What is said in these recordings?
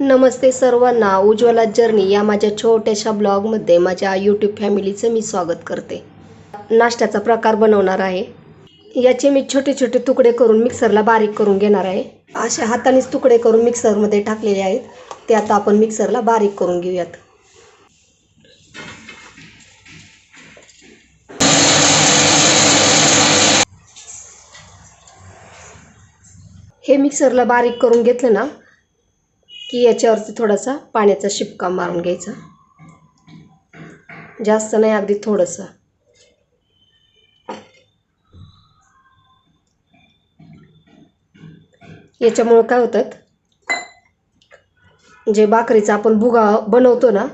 नमस्ते सर्वांना. उज्ज्वला जर्नी या माझ्या छोट्याशा ब्लॉगमध्ये माझ्या यूट्यूब फॅमिलीचं मी स्वागत करते. नाश्त्याचा प्रकार बनवणार आहे. याचे मी छोटे छोटे तुकडे करून मिक्सरला बारीक करून घेणार आहे. असे हातानेच तुकडे करून मिक्सरमध्ये टाकलेले आहेत. ते आता आपण मिक्सरला बारीक करून घेऊयात. हे मिक्सरला बारीक करून घेतलं ना की याच्यावरती थोडासा पाण्याचा शिपका मारून घ्यायचा. जास्त नाही अगदी थोडंसं. याच्यामुळं काय होतात जे भाकरीचा आपण भुगा बनवतो ना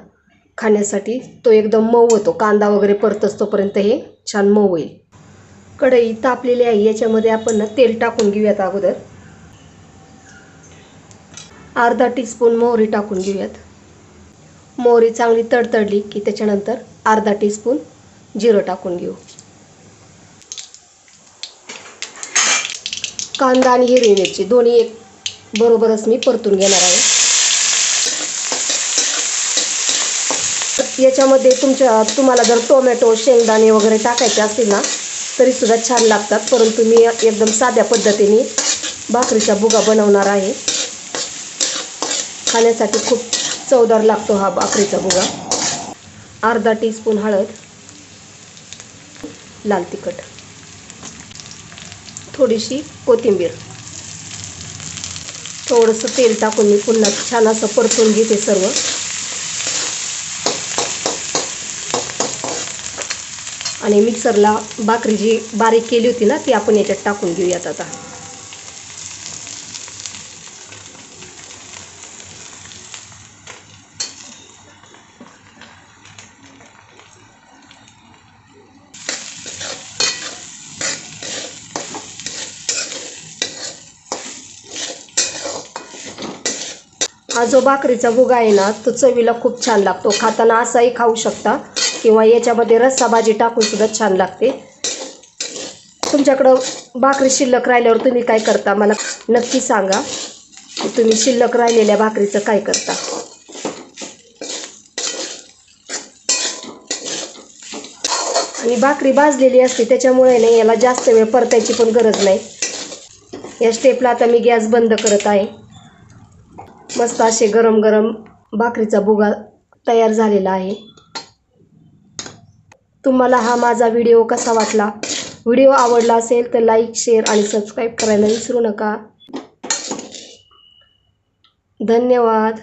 खाण्यासाठी तो एकदम मऊ होतो. कांदा वगैरे परतच तोपर्यंत हे छान मऊ होईल. कढई तापलेली आहे याच्यामध्ये आपण ना तेल टाकून घेऊयात अगोदर. अर्धा टीस्पून मोहरी टाकून घेऊयात. मोहरी चांगली तडतडली की त्याच्यानंतर अर्धा टीस्पून जिरं टाकून घेऊ. कांदा आणि हिरवी मिरची दोन्ही एक बरोबरच मी परतून घेणार आहे. याच्यामध्ये तुमच्या तुम्हाला जर टोमॅटो शेंगदाणे वगैरे टाकायचे असतील ना तरीसुद्धा छान लागतात परंतु मी एकदम साध्या पद्धतीने भाकरीचा बुगा बनवणार आहे. खाण्यासाठी खूप चवदार लागतो हा भाकरीचा भुगा. अर्धा टीस्पून हळद लाल तिखट थोडीशी कोथिंबीर. थोडंसं तेल टाकून मी पुन्हा छान असं परतून घेते सर्व. आणि मिक्सरला भाकरी जी बारीक केली होती ना ती आपण याच्यात टाकून घेऊयात आता. हा जो भाकरीचा भुगा आहे ना तो चवीला खूप छान लागतो. खाताना असाही खाऊ शकता किंवा याच्यामध्ये रस्सा भाजी टाकून सुद्धा छान लागते. तुमच्याकडं भाकरी शिल्लक राहिल्यावर तुम्ही काय करता? मला नक्की सांगा. तुम्ही शिल्लक राहिलेल्या भाकरीचं काय करता? आणि भाकरी भाजलेली असते त्याच्यामुळे नाही याला जास्त वेळ परतायची पण गरज नाही. या स्टेपला आता मी गॅस बंद करत आहे. मस्त असे गरम गरम भाकरीचा बुगा तयार झालेला आहे. तुम्हाला हा माझा व्हिडिओ कसा वाटला? व्हिडिओ आवडला असेल तर लाईक शेअर आणि सबस्क्राईब करायला विसरू नका. धन्यवाद.